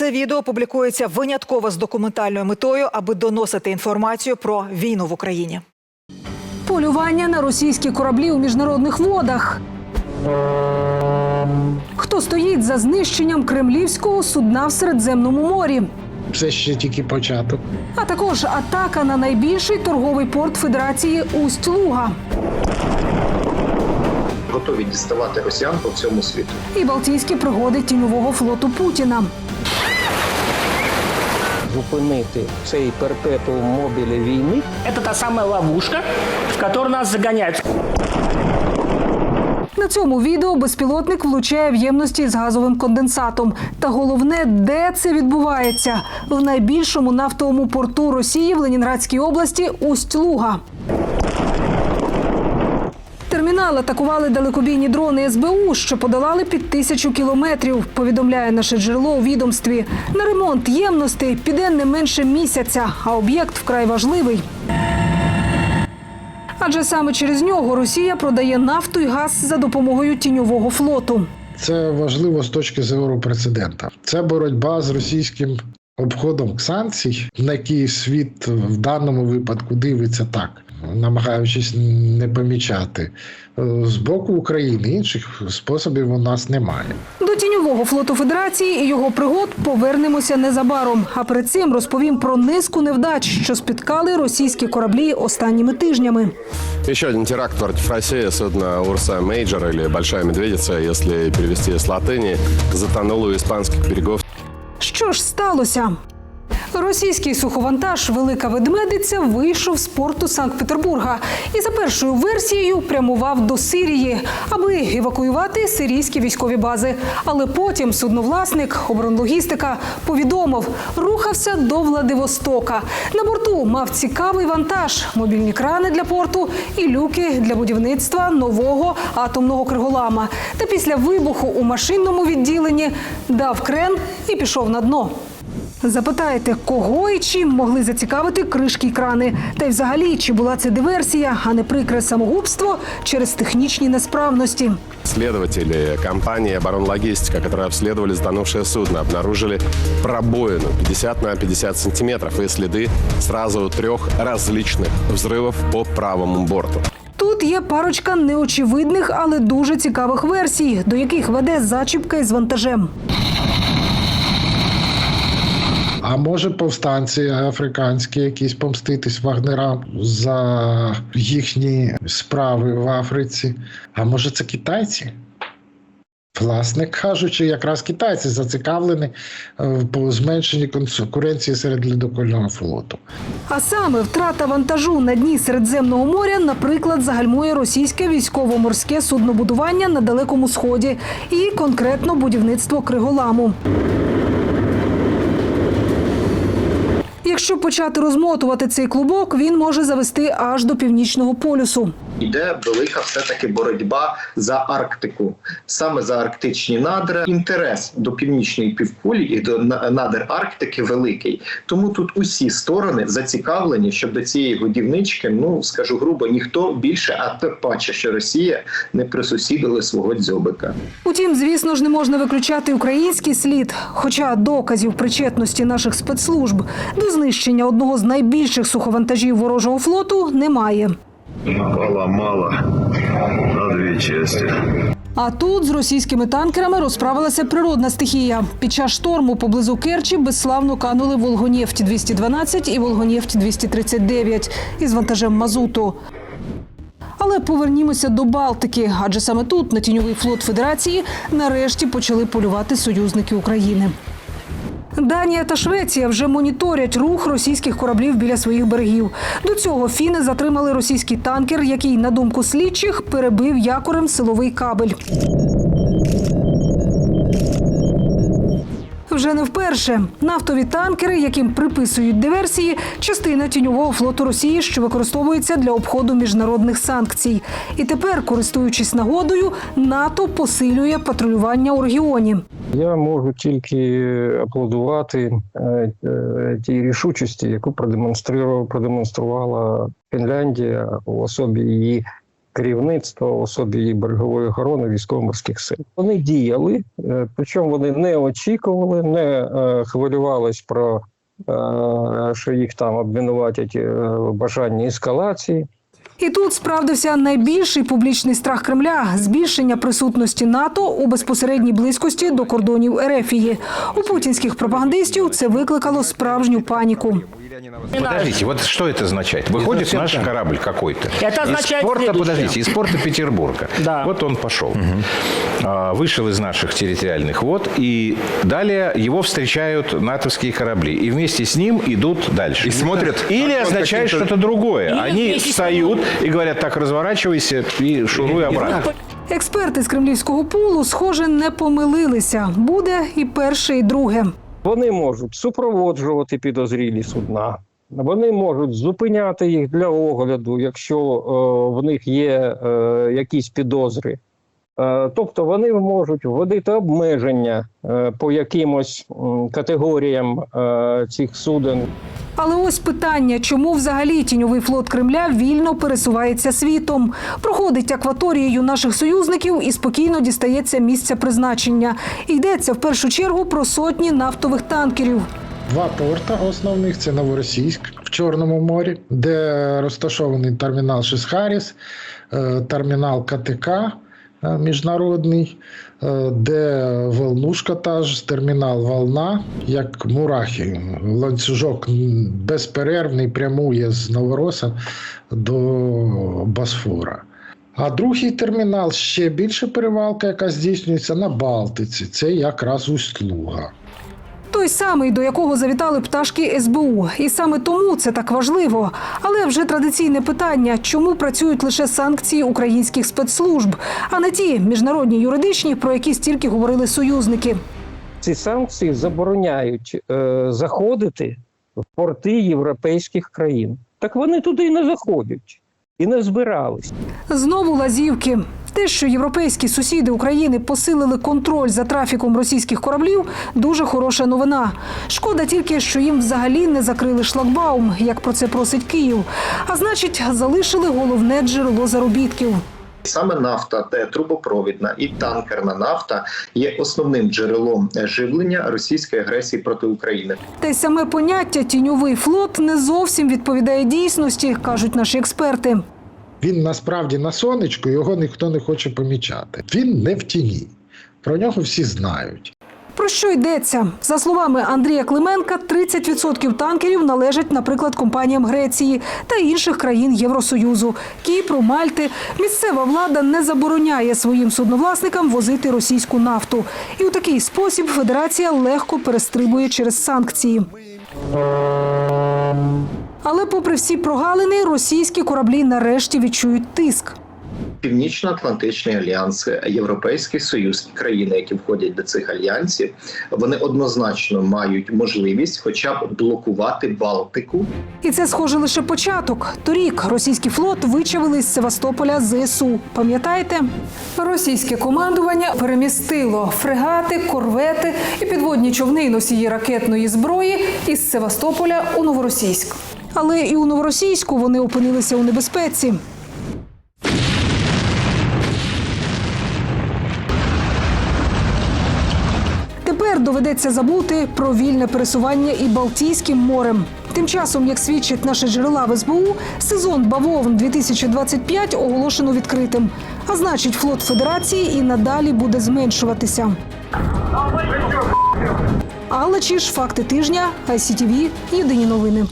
Це відео публікується винятково з документальною метою, аби доносити інформацію про війну в Україні. Полювання на російські кораблі у міжнародних водах. Хто стоїть за знищенням кремлівського судна в Середземному морі? Це ще тільки початок. А також атака на найбільший торговий порт Федерації Усть-Луга готові діставати росіян по всьому світу. і Балтійські пригоди тіньового флоту Путіна. Зупинити цей перпетуум мобілі війни Це та сама ловушка, в яку нас заганяють. На цьому відео безпілотник влучає в ємності з газовим конденсатом. Та головне, де це відбувається в найбільшому нафтовому порту Росії в Ленінградській області Усть-Луга. Термінал атакували далекобійні дрони СБУ, що подолали під тисячу кілометрів. Повідомляє наше джерело у відомстві. На ремонт ємностей піде не менше місяця, а об'єкт вкрай важливий. Адже саме через нього Росія продає нафту і газ за допомогою тіньового флоту. Це важливо з точки зору прецедента. Це боротьба з російським обходом санкцій, на які світ в даному випадку дивиться так, намагаючись не помічати. Е, З боку України інших способів у нас немає. До тіньового флоту Федерації і його пригод повернемося незабаром. А перед цим розповім про низку невдач, що спіткали російські кораблі останніми тижнями. Еще один теракт против России, судно Урса Мейджор или Большая Медведица, если перевести с латыни, затонуло у испанских берегов Що ж сталося? Російський суховантаж Велика ведмедиця вийшов з порту Санкт-Петербурга і за першою версією прямував до Сирії, аби евакуювати сирійські військові бази. Але потім судновласник оборонлогістика повідомив, рухався до Владивостока. На борту мав цікавий вантаж: мобільні крани для порту і люки для будівництва нового атомного криголама. Та після вибуху у машинному відділенні дав крен і пішов на дно. Запитаєте, кого і чим могли зацікавити кришки й крани? Та й взагалі, чи була це диверсія, а не прикре самогубство через технічні несправності? Следователи компании «Оборонлогистика», которые обследовали затонувшее судно, обнаружили пробоину 50 на 50 сантиметров и следы сразу трех различных взрывов по правому борту. Тут є парочка неочевидних, але дуже цікавих версій, до яких веде зачіпка із вантажем. А може повстанці африканські якісь помститись вагнерам за їхні справи в Африці? А може це китайці? Власне кажучи, якраз китайці зацікавлені е, по зменшенні конкуренції серед ледокольного флоту. А саме втрата вантажу на дні Середземного моря, наприклад, загальмує російське військово-морське суднобудування на Далекому Сході і конкретно будівництво Криголаму. Якщо почати розмотувати цей клубок, він може завести аж до північного полюсу. Іде велика все-таки боротьба за Арктику, саме за арктичні надра. Інтерес до північної півкулі і до на- надр Арктики великий. Тому тут усі сторони зацікавлені, щоб до цієї годівнички, ну скажу грубо, ніхто більше, а тим паче, що Росія не присусідили свого дзьобика. Утім, звісно ж, не можна виключати український слід, хоча доказів причетності наших спецслужб до знищення одного з найбільших суховантажів ворожого флоту немає. Напала мало на две части. А тут з російськими танкерами розправилася природна стихія. Під час шторму поблизу Керчі безславно канули Волгонефть 212 і Волгонефть 239 із вантажем мазуту. Але повернімося до Балтики, адже саме тут, на тіньовий флот Федерації, нарешті почали полювати союзники України. Данія та Швеція вже моніторять рух російських кораблів біля своїх берегів. До цього фіни затримали російський танкер, який, на думку слідчих, перебив якорем силовий кабель. Вже не вперше нафтові танкери, яким приписують диверсії, частина тіньового флоту Росії, що використовується для обходу міжнародних санкцій. І тепер, користуючись нагодою, НАТО посилює патрулювання у регіоні. Я можу тільки аплодувати е, е, тій рішучості, яку продемонструвала, продемонструвала Фінляндія у особі її керівництва особі берегової охорони військово-морських сил. Вони діяли, е, причому вони не очікували, не е, хвилювались про е, що їх там обвинуватять в бажанні ескалації. І тут справдився найбільший публічний страх Кремля збільшення присутності НАТО у безпосередній близькості до кордонів Ерефії. У путінських пропагандистів це викликало справжню паніку. Подождите, вот что это означает? Выходит наш корабль какой-то. Это означает из порта, следующее. подождите, из порта Петербурга. Да. Вот он пошел. А, Вышел из наших территориальных вод, и далее его встречают натовские корабли. И вместе с ним идут дальше. И смотрят, Или как он означает каким-то- что-то другое. Или Они вместе с встают и говорят, так, разворачивайся и шуруй обратно. Експерти з кремлівського пулу, схоже, не помилилися. Буде і перше, і друге. Вони можуть супроводжувати підозрілі судна. Вони можуть зупиняти їх для огляду, якщо е, в них є е, якісь підозри. Е, тобто вони можуть вводити обмеження по якимось категоріям цих суден. Але ось питання, чому взагалі тіньовий флот Кремля вільно пересувається світом, проходить акваторією наших союзників і спокійно дістається місця призначення. Йдеться в першу чергу про сотні нафтових танкерів. Два порта основних це Новоросійськ в Чорному морі, де розташований термінал Шисхаріс, е, термінал КТК міжнародний, е, де Волнушка та ж, термінал Волна, як мурахи. Ланцюжок безперервний прямує з Новороса до Босфора. А другий термінал ще більше перевалка, яка здійснюється на Балтиці. Це якраз Усть-Луга. Той самий, до якого завітали пташки СБУ. І саме тому це так важливо. Але вже традиційне питання: чому працюють лише санкції українських спецслужб, а не ті міжнародні юридичні, про які стільки говорили союзники. Ці санкції забороняють е, заходити в порти європейських країн. Так вони туди і не заходять, і не збирались. Знову лазівки. Те, що європейські сусіди України посилили контроль за трафіком російських кораблів, дуже хороша новина. Шкода тільки, що їм взагалі не закрили шлагбаум, як про це просить Київ. А значить, залишили головне джерело заробітків. Саме нафта, те трубопровідна і танкерна нафта є основним джерелом живлення російської агресії проти України. Й саме поняття тіньовий флот не зовсім відповідає дійсності, кажуть наші експерти. Він насправді на сонечку, його ніхто не хоче помічати. Він не в тіні. Про нього всі знають. Про що йдеться? За словами Андрія Клименка, 30% танкерів належать, наприклад, компаніям Греції та інших країн Євросоюзу, Кіпру, Мальти. Місцева влада не забороняє своїм судновласникам возити російську нафту. І у такий спосіб федерація легко перестрибує через санкції. Але, попри всі прогалини, російські кораблі нарешті відчують тиск. Північно-Атлантичний альянс, Європейський Союз і країни, які входять до цих альянсів, вони однозначно мають можливість, хоча б блокувати Балтику І це схоже лише початок. Торік російський флот вичавили з Севастополя ЗСУ. Пам'ятаєте? Російське командування перемістило фрегати, корвети і підводні човни носії ракетної зброї із Севастополя у Новоросійськ. Але і у Новоросійську вони опинилися у небезпеці. Тепер доведеться забути про вільне пересування і Балтійським морем. Тим часом, як свідчать наші джерела в СБУ, сезон бавовн 2025 оголошено відкритим. А значить, флот Федерації і надалі буде зменшуватися. Алла Чіш, факти тижня, ICTV, єдині новини.